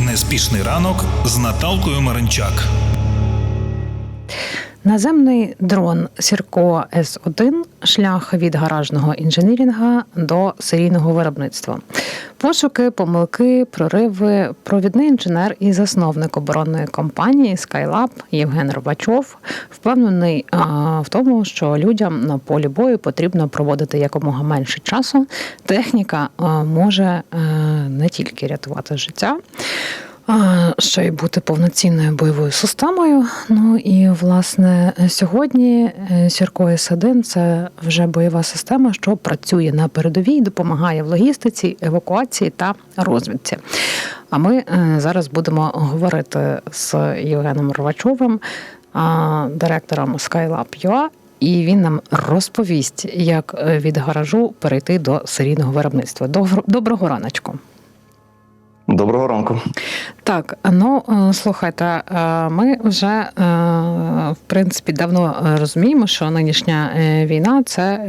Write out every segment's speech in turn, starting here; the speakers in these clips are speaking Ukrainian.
Неспішний ранок з Наталкою Маринчак. Наземний дрон Сірко С1 шлях від гаражного інженірінга до серійного виробництва. Пошуки, помилки, прориви. Провідний інженер і засновник оборонної компанії Skylab Євген Рвачов впевнений а, в тому, що людям на полі бою потрібно проводити якомога менше часу. Техніка а, може а, не тільки рятувати життя. Ще й бути повноцінною бойовою системою. Ну і власне сьогодні е, Сірко С1 – це вже бойова система, що працює на передовій, допомагає в логістиці, евакуації та розвідці. А ми е, зараз будемо говорити з Євгеном Рвачовим, а, директором Skylab.ua, і він нам розповість, як е, від гаражу перейти до серійного виробництва. Доброго раночку. Доброго ранку. Так, ну е, слухайте, е, ми вже е, в принципі давно розуміємо, що нинішня війна це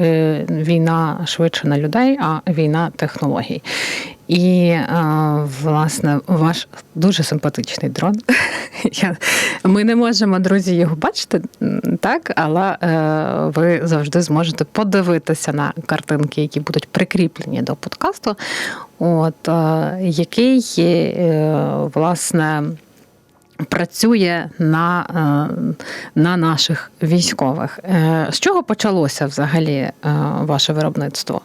війна швидше на людей, а війна технологій. І власне ваш дуже симпатичний дрон. Ми не можемо, друзі, його бачити, так, але ви завжди зможете подивитися на картинки, які будуть прикріплені до подкасту. От який е, власне працює на, е, на наших військових. Е, З чого почалося взагалі е, ваше виробництво?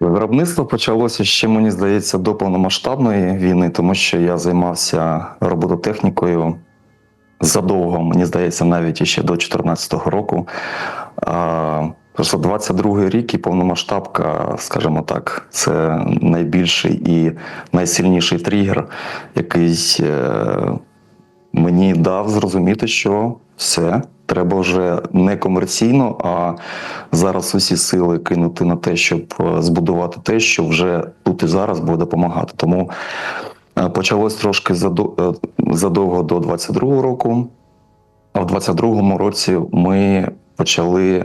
Виробництво почалося ще, мені здається, до повномасштабної війни, тому що я займався робототехнікою задовго, мені здається, навіть ще до 2014 року. Просто 22-й рік і повномасштабка, скажімо так, це найбільший і найсильніший тригер, який е, мені дав зрозуміти, що все, треба вже не комерційно, а зараз усі сили кинути на те, щоб е, збудувати те, що вже тут і зараз буде допомагати. Тому е, почалось трошки задовго до 22-го року. А в 22-му році ми почали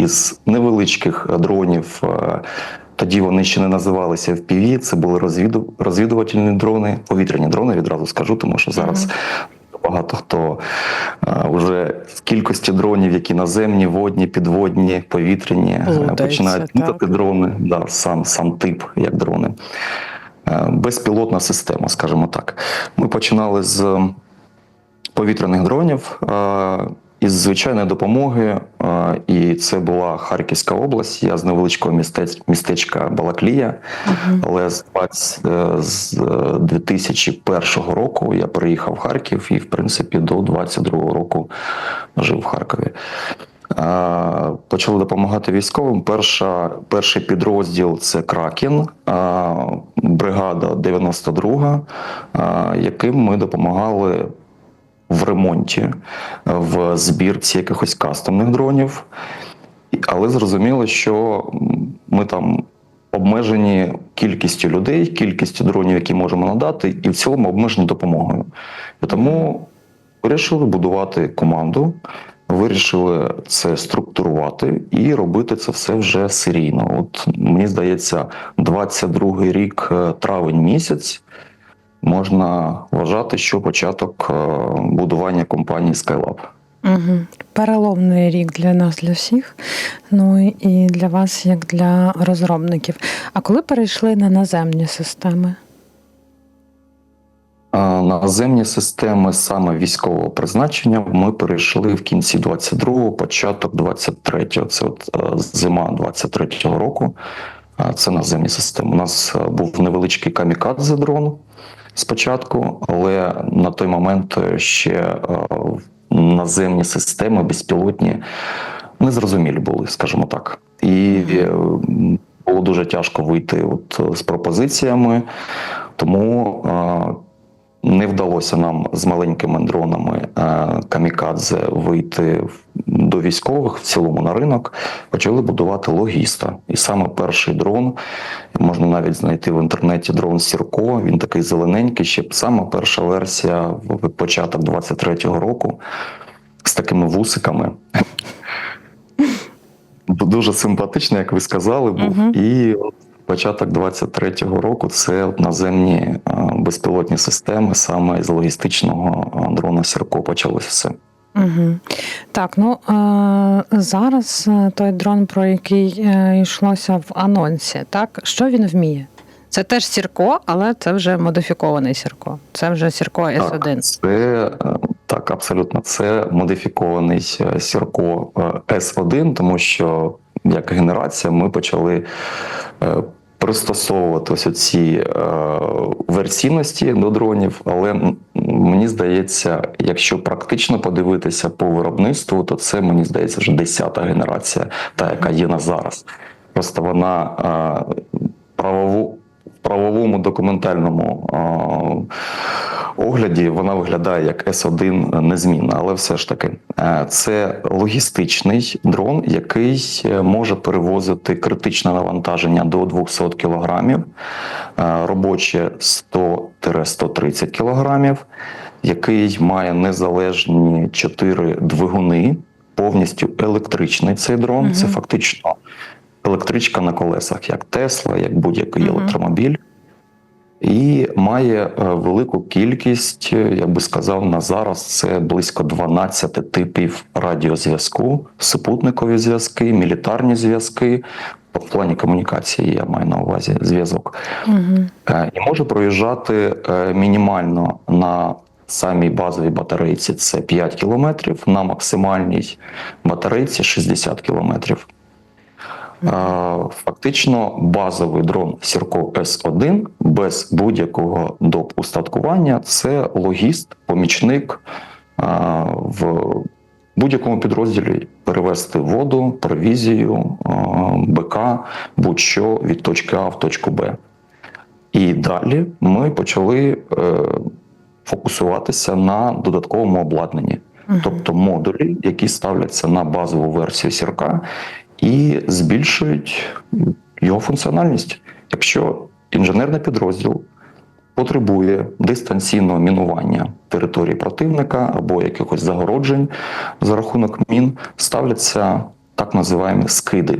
із невеличких дронів. е, Тоді вони ще не називалися FPV, це були розвіду, розвідувальні дрони, повітряні дрони, відразу скажу, тому що зараз багато хто е, вже з кількості дронів, які наземні, водні, підводні, повітряні, е, починають так. дрони, да, сам, сам тип, як дрони. Безпілотна система, скажімо так. Ми починали з повітряних дронів із звичайної допомоги, і це була Харківська область. Я з невеличкого містечка Балаклія. Але з 20, е, е, 2001 року я переїхав в Харків і, в принципі, до 22 року жив в Харкові. Почали допомагати військовим. Перша, перший підрозділ це Кракен, е, бригада 92, е, яким ми допомагали в ремонті, в збірці якихось кастомних дронів. Але зрозуміло, що ми там обмежені кількістю людей, кількістю дронів, які можемо надати, і в цілому обмежені допомогою. І тому вирішили будувати команду, вирішили це структурувати і робити це все вже серійно. От мені здається, 22 рік, е, травень місяць. Можна вважати, що початок е, будування компанії Skylab. Угу. Переломний рік для нас, для всіх. Ну і для вас, як для розробників. А коли перейшли на наземні системи? Наземні системи саме військового призначення ми перейшли в кінці 22-го, початок 23-го. Це от е, зима 23-го року. Це наземні системи. У нас е, був невеличкий камікадзе дрон спочатку, але на той момент ще е, наземні системи безпілотні незрозумілі були, скажімо так. І е, було дуже тяжко вийти от з пропозиціями, тому е, не вдалося нам з маленькими дронами е, камікадзе вийти до військових в цілому на ринок. Почали будувати логіста. І саме перший дрон можна навіть знайти в інтернеті дрон Сірко. Він такий зелененький. Ще саме перша версія в початок 23-го року з такими вусиками. дуже симпатично, як ви сказали, був. І початок 23-го року це наземні е, безпілотні системи, саме з логістичного е, дрона Сірко почалося все. Угу. Так, ну е- зараз е, той дрон, про який йшлося в анонсі, так що він вміє? Це теж Сірко, але це вже модифікований Сірко. Це вже Сірко С1. Так, це так, абсолютно. Це модифікований Сірко е, С1, тому що як генерація ми почали пристосовувати ось ці е, версійності до дронів, але мені здається, якщо практично подивитися по виробництву, то це мені здається вже 10-та генерація, та яка є на зараз. Просто вона е, правову правовому документальному е, огляді вона виглядає як С1 незмінна, але все ж таки е, це логістичний дрон, який е, може перевозити критичне навантаження до 200 кг, е, робоче 100-130 кг, який має незалежні 4 двигуни, повністю електричний цей дрон. Мгм. Це фактично електричка на колесах, як Тесла, як будь-який Мгм. електромобіль. І має е, велику кількість, е, я би сказав, на зараз це близько 12 типів радіозв'язку, супутникові зв'язки, мілітарні зв'язки. В плані комунікації я маю на увазі зв'язок. Угу. І може проїжджати мінімально на самій базовій батарейці це 5 кілометрів, на максимальній батарейці 60 кілометрів. Е, Фактично базовий дрон Сірко С1 без будь-якого доп. устаткування це логіст, помічник е, в будь-якому підрозділі перевести воду, провізію, е, БК, будь-що від точки А в точку Б. І далі ми почали фокусуватися на додатковому обладнанні, тобто модулі, які ставляться на базову версію сірка і збільшують його функціональність. Якщо інженерний підрозділ потребує дистанційного мінування території противника або якихось загороджень за рахунок мін, ставляться так називаємо скиди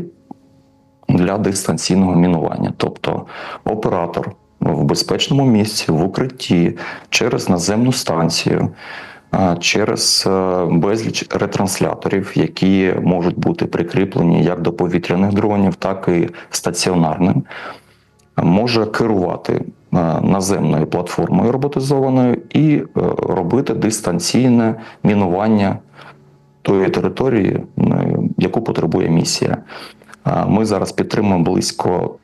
для дистанційного мінування. Тобто оператор в безпечному місці, в укритті, через наземну станцію, через е, безліч ретрансляторів, які можуть бути прикріплені як до повітряних дронів, так і стаціонарним, може керувати е, наземною платформою роботизованою і е, робити дистанційне мінування тої території, яку потребує місія. Ми зараз підтримуємо близько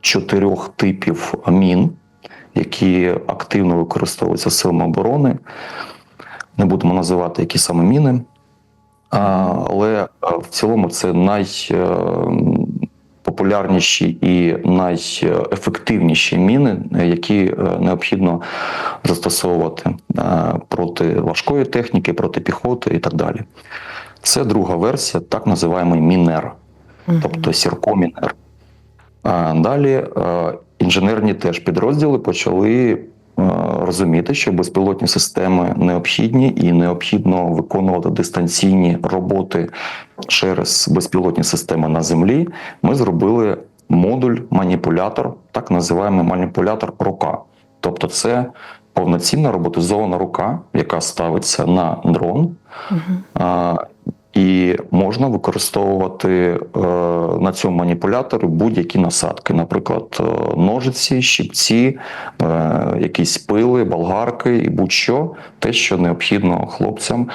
чотирьох типів мін, які активно використовуються силами оборони. Не будемо називати які саме міни, але в цілому це найпопулярніші і найефективніші міни, е, які е, необхідно застосовувати е, проти важкої техніки, проти піхоти і так далі. Це друга версія, так називаємий мінер тобто сіркомінер. Далі е, інженерні теж підрозділи почали е, розуміти, що безпілотні системи необхідні і необхідно виконувати дистанційні роботи через безпілотні системи на землі. Ми зробили модуль маніпулятор, так називаємо маніпулятор рука. Тобто, це повноцінна роботизована рука, яка ставиться на дрон. А, і можна використовувати е, на цьому маніпуляторі будь-які насадки, наприклад, е, ножиці, щипці, е, якісь пили, болгарки і будь-що, те, що необхідно хлопцям.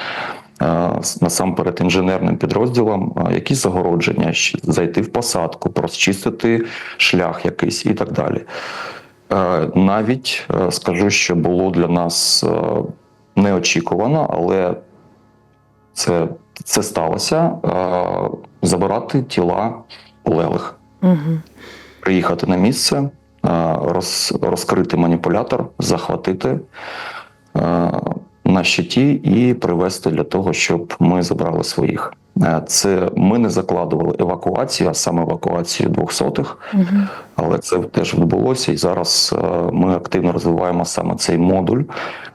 Насамперед інженерним підрозділам, якісь загородження, зайти в посадку, розчистити шлях якийсь і так далі. Навіть скажу, що було для нас неочікувано, але це, це сталося. е, Забирати тіла полеглих, Угу. приїхати на місце, е, роз, розкрити маніпулятор, захватити е, на щиті і привезти для того, щоб ми забрали своїх. Це ми не закладували евакуацію, а саме евакуацію двохсотих, Угу. але це теж відбулося. І зараз ми активно розвиваємо саме цей модуль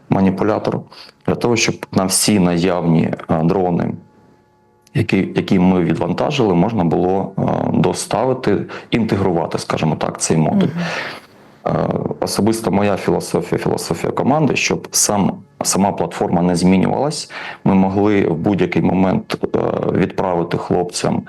маніпулятор для того, щоб на всі наявні дрони який, який ми відвантажили, можна було е, доставити, інтегрувати, скажімо так, цей модуль. Е, Особисто моя філософія, філософія команди, щоб сам сама платформа не змінювалась. Ми могли в будь-який момент е, відправити хлопцям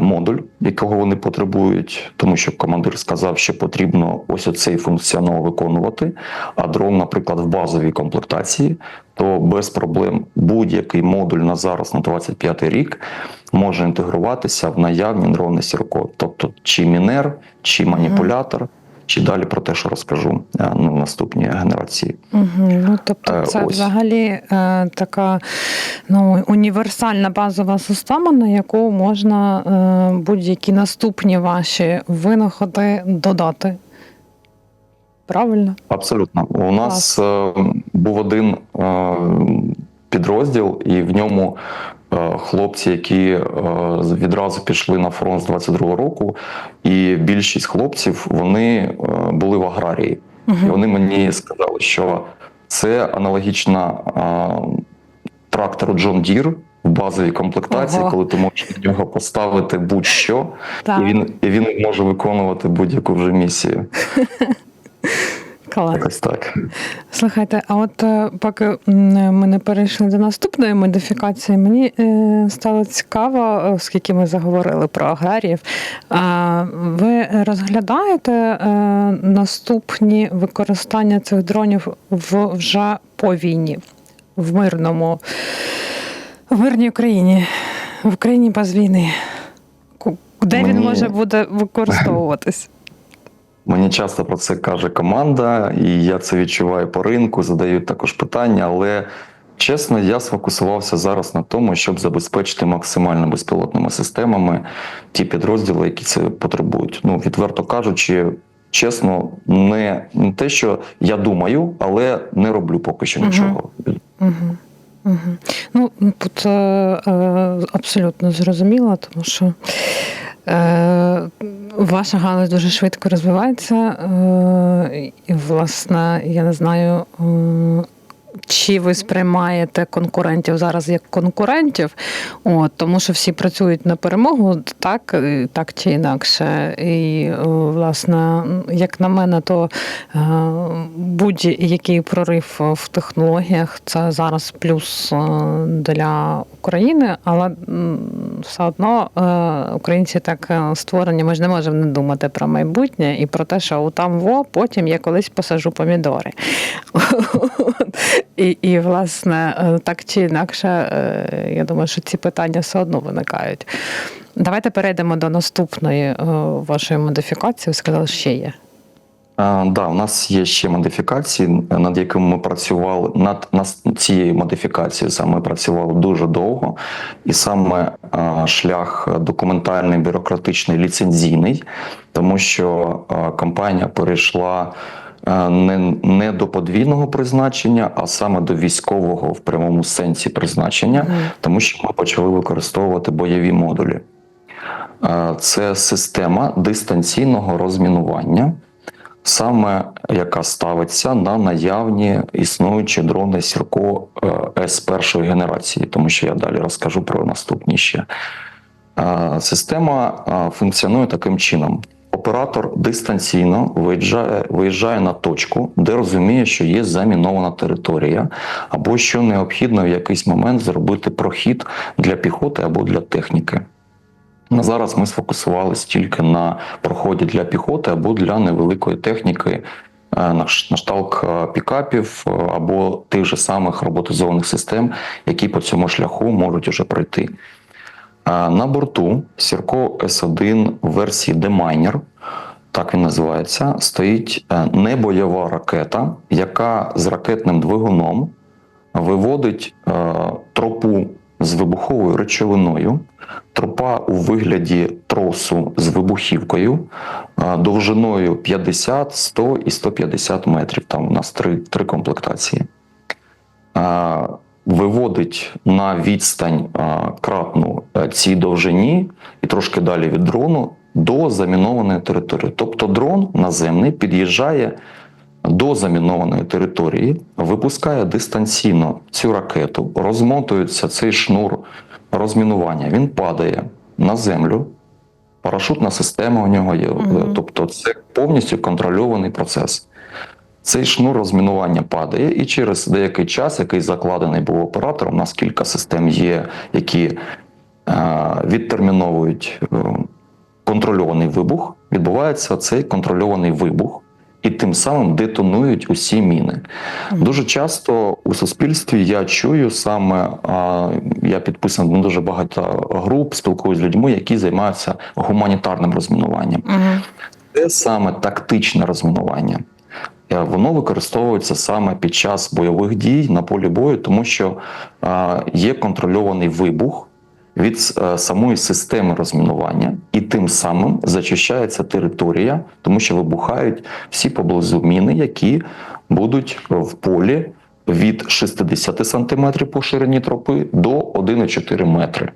модуль, якого вони потребують, тому що командир сказав, що потрібно ось оцей функціонал виконувати. А дрон, наприклад, в базовій комплектації, то без проблем будь-який модуль на зараз, на 25 рік, може інтегруватися в наявні дрони Сірко. Тобто, чи мінер, чи маніпулятор, чи далі про те, що розкажу е, на наступній генерації. Угу. Ну, тобто, Е, це ось. взагалі е, така ну, універсальна базова система, на яку можна е, будь-які наступні ваші винаходи додати. Правильно? Абсолютно. У нас е, був один е, підрозділ, і в ньому е, хлопці, які е, відразу пішли на фронт з 22-го року, і більшість хлопців вони е, були в аграрії. І Угу. вони мені сказали, що це аналогічна е, трактору John Deere в базовій комплектації, Ого. коли ти можеш на нього поставити будь-що, і він, і він може виконувати будь-яку вже місію. клас. Якось так. Слухайте, а от е, поки ми не перейшли до наступної модифікації, мені е, стало цікаво, оскільки ми заговорили про аграріїв. Ви розглядаєте е, наступні використання цих дронів вже по війні, в мирному, в мирній Україні, в Україні без війни? Де він Мені- може буде використовуватись? Мені часто про це каже команда, і я це відчуваю по ринку, задають також питання, але чесно, я сфокусувався зараз на тому, щоб забезпечити максимально безпілотними системами ті підрозділи, які це потребують. Ну, відверто кажучи, чесно, не, не те, що я думаю, але не роблю поки що нічого. Угу. Угу. Ну, тут е, е, абсолютно зрозуміло, тому що ваша галузь дуже швидко розвивається. Е, і, власне, я не знаю. Е, чи ви сприймаєте конкурентів зараз як конкурентів? От, тому що всі працюють на перемогу, так, так чи інакше. І, е, власне, як на мене, то е, будь-який прорив в технологіях це зараз плюс е, для України, але все одно е, українці так е, створені, ми ж не можемо не думати про майбутнє і про те, що там во, потім я колись посажу помідори. І, і власне, е, так чи інакше, е, я думаю, що ці питання все одно виникають. Давайте перейдемо до наступної е, вашої модифікації. Сказали, ще є. А, да, у нас є ще модифікації, над якими ми працювали. Над, над цією модифікацією саме працювали дуже довго, і саме а, шлях документальний, бюрократичний, ліцензійний, тому що а, компанія перейшла. А, Не, не до подвійного призначення, а саме до військового в прямому сенсі призначення, тому що ми почали використовувати бойові модулі. Е, Це система дистанційного розмінування, саме яка ставиться на наявні існуючі дрони Сірко е, С першої генерації, тому що я далі розкажу про наступні ще. Е, Система е, функціонує таким чином. Оператор дистанційно виїжджає, виїжджає на точку, де розуміє, що є замінована територія, або що необхідно в якийсь момент зробити прохід для піхоти або для техніки. На зараз ми сфокусувалися тільки на проході для піхоти або для невеликої техніки, е, на шталк е, пікапів е, або тих же самих роботизованих систем, які по цьому шляху можуть уже пройти. На борту Сірко С1 в версії D-Miner, так він називається, стоїть е, небойова ракета, яка з ракетним двигуном виводить е, тропу з вибуховою речовиною. Тропа у вигляді тросу з вибухівкою е, довжиною 50, 100 і 150 метрів. Там у нас три, три комплектації. Виводить на відстань кратну е, цій довжині і трошки далі від дрону до замінованої території. Тобто дрон наземний під'їжджає до замінованої території, випускає дистанційно цю ракету, розмотується цей шнур розмінування. Він падає на землю, парашутна система у нього є. Мгм. Тобто це повністю контрольований процес. Цей шнур розмінування падає, і через деякий час, який закладений був оператором, у нас кілька систем є, які е, відтерміновують е, контрольований вибух, відбувається цей контрольований вибух, і тим самим детонують усі міни. Дуже часто у суспільстві я чую саме, я підписаний на дуже багато груп, спілкуюся з людьми, які займаються гуманітарним розмінуванням. Це саме тактичне розмінування. Е, Воно використовується саме під час бойових дій на полі бою, тому що е, є контрольований вибух від е, самої системи розмінування, і тим самим зачищається територія, тому що вибухають всі поблизу міни, які будуть в полі від 60 см по ширині тропи до 1,4 метри.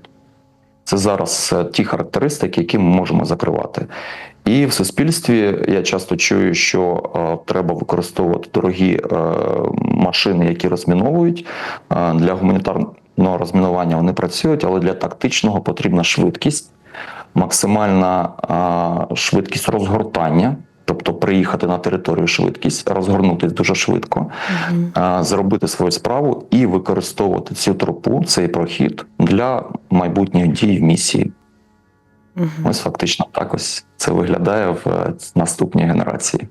Це зараз ті характеристики, які ми можемо закривати. І в суспільстві я часто чую, що е, треба використовувати дорогі е, машини, які розміновують. Е, для гуманітарного розмінування вони працюють, але для тактичного потрібна швидкість, максимальна е, швидкість розгортання. Тобто приїхати на територію швидкість, розгорнутись дуже швидко, Мгм. е, зробити свою справу і використовувати цю тропу, цей прохід для майбутніх дій в місії. Мгм. Ось фактично так ось це виглядає в е, наступній генерації.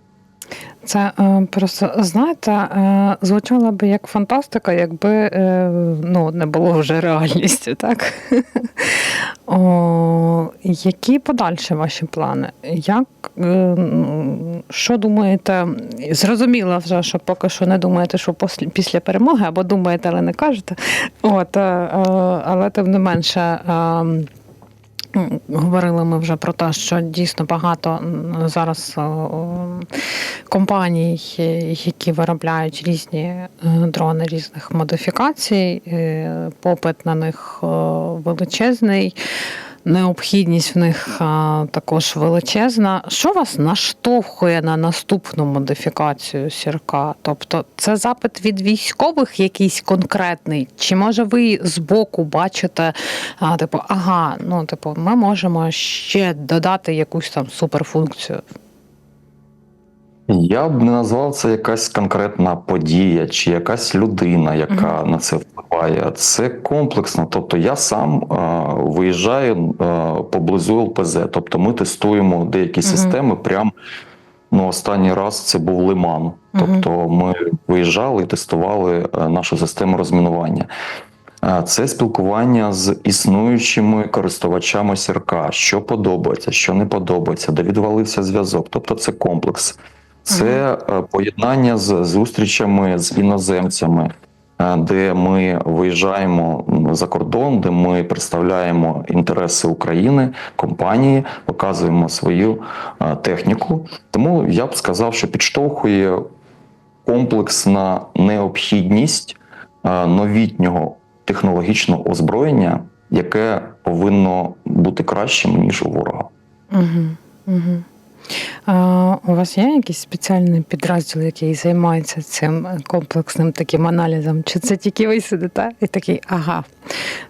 Це е, просто знаєте, е, звучало би як фантастика, якби ну, не було вже реальністю, так? О, які подальші ваші плани? Як, ну, що думаєте? Зрозуміло вже, що поки що не думаєте, що після, перемоги, або думаєте, але не кажете. От, але тим не менше. М, Говорили ми вже про те, що дійсно багато зараз компаній, е, які виробляють різні е, дрони різних модифікацій, е, попит на них величезний. Необхідність в них також величезна. Що вас наштовхує на наступну модифікацію сірка? Тобто це запит від військових якийсь конкретний? Чи може ви збоку бачите, а, типу, ага, ну типу, ми можемо ще додати якусь там суперфункцію? Я б не назвав це якась конкретна подія чи якась людина, яка на це впливає. Це комплексно. Тобто я сам е, виїжджаю е, поблизу ЛПЗ. Тобто ми тестуємо деякі Мгм. системи. Прям ну, останній раз це був Лиман. Мгм. Тобто ми виїжджали і тестували е, нашу систему розмінування. Це спілкування з існуючими користувачами сірка, що подобається, що не подобається, де відвалився зв'язок. Тобто це комплекс, це е, поєднання з зустрічами з іноземцями, е, де ми виїжджаємо за кордон, де ми представляємо інтереси України, компанії, показуємо свою е, техніку. Тому я б сказав, що підштовхує комплексна необхідність новітнього технологічного озброєння, яке повинно бути кращим ніж у ворога. Угу, угу. А, у вас є якийсь спеціальний підрозділ, який займається цим комплексним таким аналізом? Чи це тільки ви сидите і такий, ага,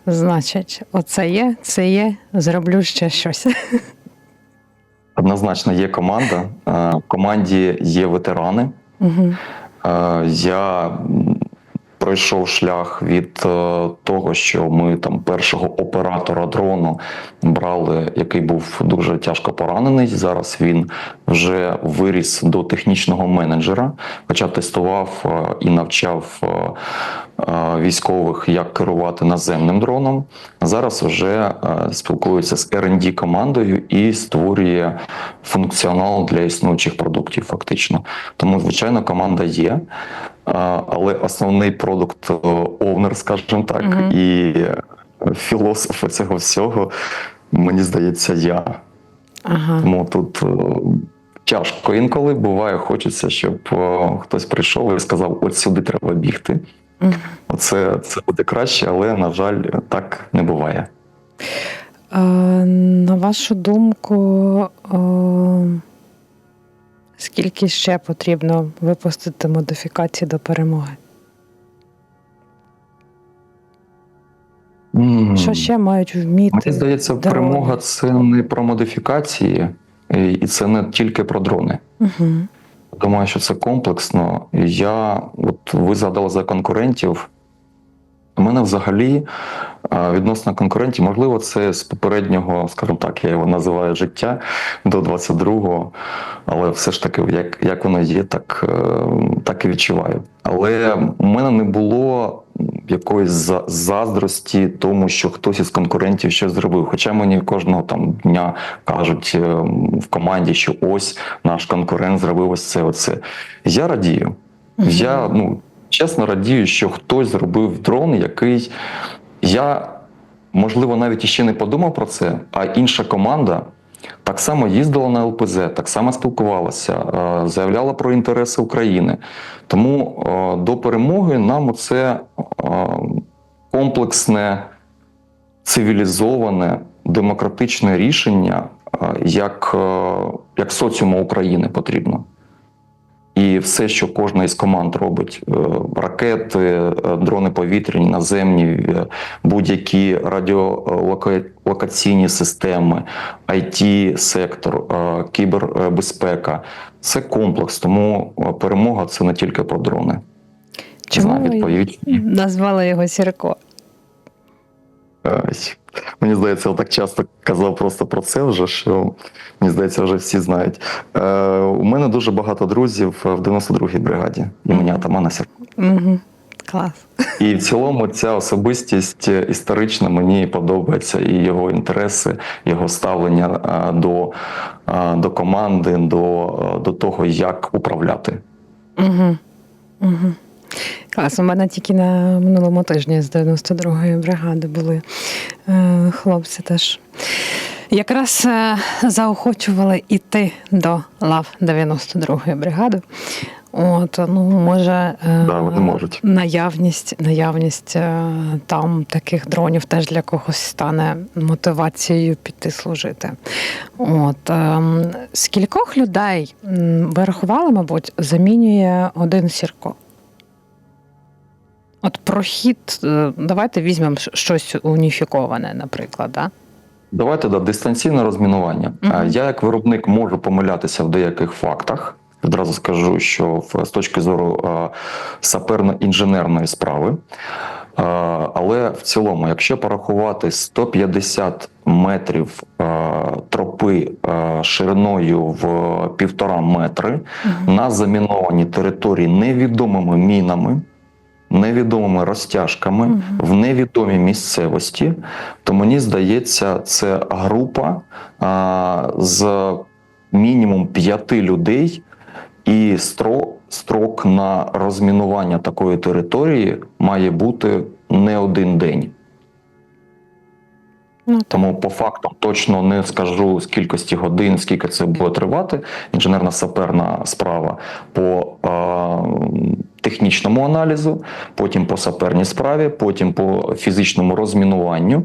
значить, оце є, це є, зроблю ще щось. Однозначно є команда. е, В команді є ветерани. Угу. Я пройшов шлях від е, того, що ми там першого оператора дрону брали, який був дуже тяжко поранений. Зараз він вже виріс до технічного менеджера, хоча тестував е, і навчав е, військових, як керувати наземним дроном. Зараз вже спілкується з R&D командою і створює функціонал для існуючих продуктів, фактично. Тому, звичайно, команда є. А, Але основний продукт овнер, скажімо так, Мгм. і е, філософ цього всього, мені здається, я. Ага. Тому тут е, тяжко інколи буває, хочеться, щоб е, хтось прийшов і сказав: от сюди треба бігти. Мгм. Оце це буде краще, але на жаль, так не буває. Е, На вашу думку, е, скільки ще потрібно випустити модифікацій до перемоги? М. Що ще мають вміти? Мені здається, дрони? перемога це не про модифікації, і і це не тільки про дрони. Угу. Думаю, що це комплексно. Я, от ви згадали за конкурентів. У мене взагалі е, відносно конкурентів, можливо, це з попереднього, скажімо так, я його називаю життя до 22-го, але все ж таки, як, як воно є, так, е, так і відчуваю. Але у мене не було якоїсь заздрості тому, що хтось із конкурентів щось зробив. Хоча мені кожного там дня кажуть е, в команді, що ось наш конкурент зробив ось це. Оце. Я радію. Я ну, чесно радію, що хтось зробив дрон, який я, можливо, навіть іще не подумав про це, а інша команда так само їздила на ЛПЗ, так само спілкувалася, е, заявляла про інтереси України. Тому е, до перемоги нам оце е, комплексне, цивілізоване, демократичне рішення як, як соціуму України потрібно. І все, що кожна із команд робить: е, ракети, е, дрони повітряні, наземні, е, будь-які радіолокаційні системи, it сектор, кібербезпека це комплекс. Тому перемога це не тільки про дрони. Чому Знаю відповідь. назвали його Сірко? Мені здається, я так часто казав просто про це вже, що мені здається, вже всі знають. Е, у мене дуже багато друзів в 92-й бригаді імені Атамана Сірка. Угу. Клас. І в цілому ця особистість е, історична мені подобається, і його інтереси, його ставлення е, до, е, до команди, до, до того, як управляти. Угу. Угу. Клас, у мене тільки на минулому тижні з 92-ї бригади були е, хлопці теж. Якраз е, заохочували йти до лав 92-ї бригади. От, ну, може, е, Да, вони можуть. наявність, наявність там таких дронів теж для когось стане мотивацією піти служити. От, е, скількох людей м, ви рахували, мабуть, замінює один сірко? От прохід, е, давайте візьмемо щось уніфіковане, наприклад. Да? Давайте да, дистанційне розмінування. Мгм. Е, Я, як виробник, можу помилятися в деяких фактах. Відразу скажу, що з точки зору е, саперно-інженерної справи. Але в цілому, якщо порахувати 150 метрів тропи шириною в півтора метри на замінованій території невідомими мінами, невідомими розтяжками Мгм. в невідомій місцевості, то мені здається, це група а, з мінімум п'яти людей, і стро, строк на розмінування такої території має бути не один день. Ну. Тому по фактам точно не скажу з кількості годин, скільки це буде тривати. Інженерна саперна справа по е, технічному аналізу, потім по саперній справі, потім по фізичному розмінуванню.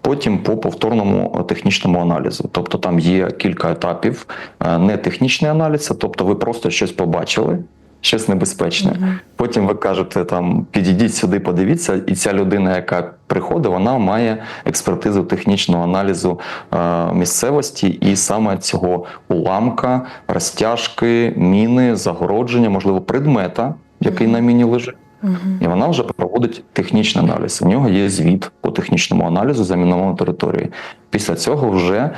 Потім по повторному технічному аналізу, тобто там є кілька етапів, Е, не технічний аналіз, а тобто ви просто щось побачили, щось небезпечне. Мгм. Потім ви кажете, там підійдіть сюди, подивіться, і ця людина, яка приходить, вона має експертизу технічного аналізу е, місцевості і саме цього уламка, розтяжки, міни, загородження, можливо, предмета, який на міні лежить. І вона вже проводить технічний аналіз. У нього є звіт по технічному аналізу замінованої території. Після цього вже е,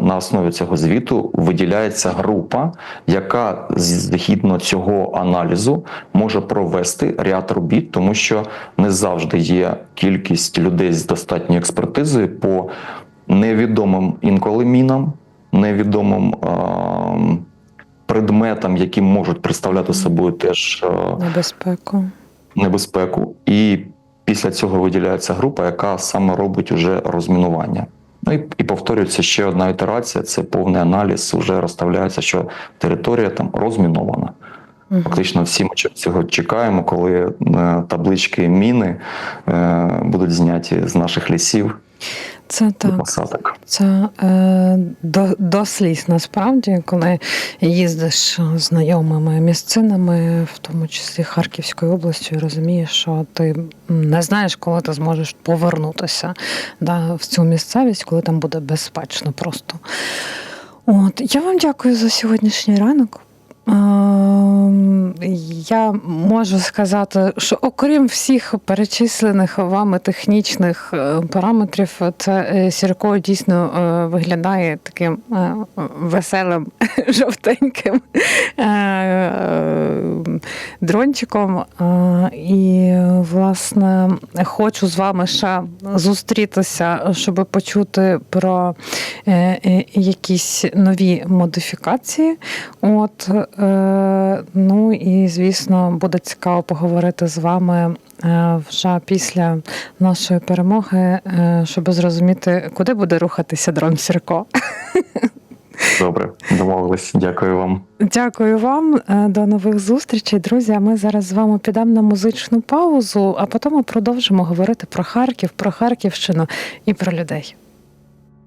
на основі цього звіту виділяється група, яка згідно цього аналізу може провести ряд робіт, тому що не завжди є кількість людей з достатньою експертизою по невідомим інколи мінам, невідомим. е, Предметам, які можуть представляти собою теж е, Небезпеку. небезпеку, і після цього виділяється група, яка саме робить уже розмінування. Ну і, і повторюється ще одна ітерація: це повний аналіз. Вже розставляється, що територія там розмінована. Фактично, всі ми цього чекаємо, коли е, таблички міни е, будуть зняті з наших лісів. Це так. посадок. Це е, до, до сліз насправді, коли їздиш знайомими місцинами, в тому числі Харківською областю, і розумієш, що ти не знаєш, коли ти зможеш повернутися да, в цю місцевість, коли там буде безпечно просто. От, я вам дякую за сьогоднішній ранок. Ем, Я можу сказати, що окрім всіх перечислених вами технічних е, параметрів, це е, Сірко дійсно е, виглядає таким веселим, жовтеньким дрончиком. І, власне, хочу з вами ще зустрітися, щоб почути про якісь нові модифікації. От, ну і звісно, буде цікаво поговорити з вами е, вже після нашої перемоги, е, щоб зрозуміти, куди буде рухатися дрон Сірко. Добре, домовились. Дякую вам. Дякую вам. е, До нових зустрічей, друзі. А ми зараз з вами підемо на музичну паузу, а потім ми продовжимо говорити про Харків, про Харківщину і про людей.